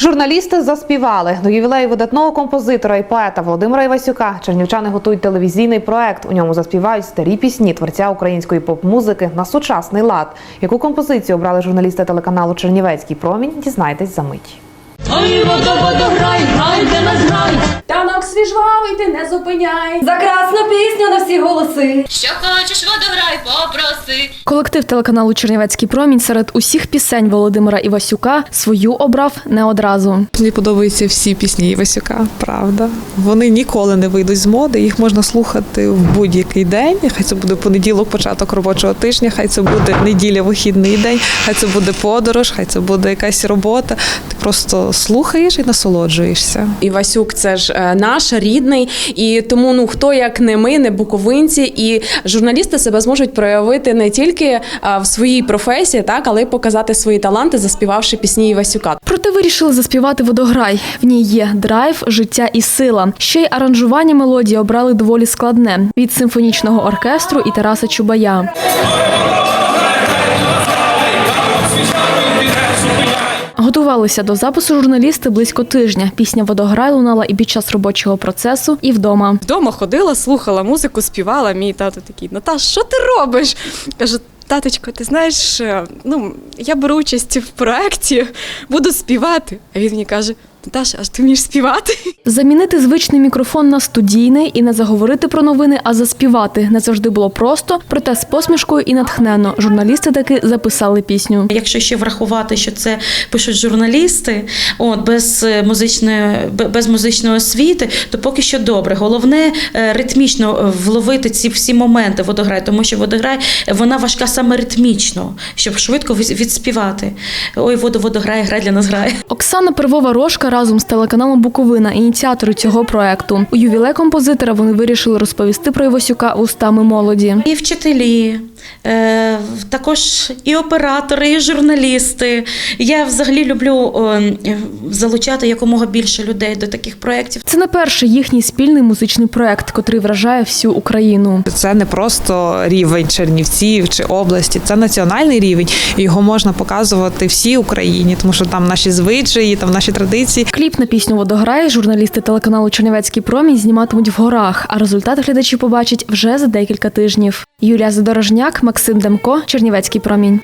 Журналісти заспівали до ювілею видатного композитора і поета Володимира Івасюка. Чернівчани готують телевізійний проект. У ньому заспівають старі пісні творця української поп-музики на сучасний лад. Яку композицію обрали журналісти телеканалу Чернівецький промінь? Дізнайтесь за мить. Ой, водо, водо, грай, грай, де нас грай. Танок свій жвавий, ти не зупиняй. За красну пісню на всі голоси. Що хочеш, водограй, попроси. Колектив телеканалу Чернівецький промінь серед усіх пісень Володимира Івасюка свою обрав не одразу. Мені подобаються всі пісні Івасюка, правда. Вони ніколи не вийдуть з моди. Їх можна слухати в будь-який день. Хай це буде понеділок, початок робочого тижня, хай це буде неділя, вихідний день, хай це буде подорож, хай це буде якась робота. Ти просто слухаєш і насолоджуєшся. Івасюк це ж е, наш рідний, і тому ну хто як не ми, не буковинці, і журналісти себе зможуть проявити не тільки е, в своїй професії, так але й показати свої таланти, заспівавши пісні Івасюка. Проте вирішили заспівати водограй. В ній є драйв, життя і сила. Ще й аранжування мелодії обрали доволі складне від симфонічного оркестру і Тараса Чубая. Готувалися до запису журналісти близько тижня. Пісня Водограй лунала і під час робочого процесу, і вдома. Вдома ходила, слухала музику, співала. Мій тато такий, Наташ, що ти робиш? Кажу, таточко, ти знаєш, е, ну я беру участь в проєкті, буду співати. А він мені каже: Наташа, аж ти вмієш співати? Замінити звичний мікрофон на студійний і не заговорити про новини, а заспівати не завжди було просто, проте з посмішкою і натхненно. Журналісти таки записали пісню. Якщо ще врахувати, що це пишуть журналісти, от без е, музичної без музичної освіти, то поки що добре. Головне е, ритмічно вловити ці всі моменти водограй, тому що водограй вона важка саме ритмічно, щоб швидко відспівати. Ой, воду водограй, грай для нас грає. Оксана Первова Рожка разом з телеканалом Буковина, ініціатори цього проекту. У ювілей композитора вони вирішили розповісти про Івасюка устами молоді. І вчителі, е, також і оператори, і журналісти. Я взагалі люблю залучати якомога більше людей до таких проєктів. Це не перший їхній спільний музичний проект, котрий вражає всю Україну. Це не просто рівень Чернівців чи області, це національний рівень. Його можна показувати всій Україні, тому що там наші звичаї, там наші традиції. Кліп на пісню Водограй журналісти телеканалу Чернівецький промінь зніматимуть в горах, а результат глядачі побачать вже за декілька тижнів. Юлія Задорожняк, Максим Демко, Чернівецький промінь.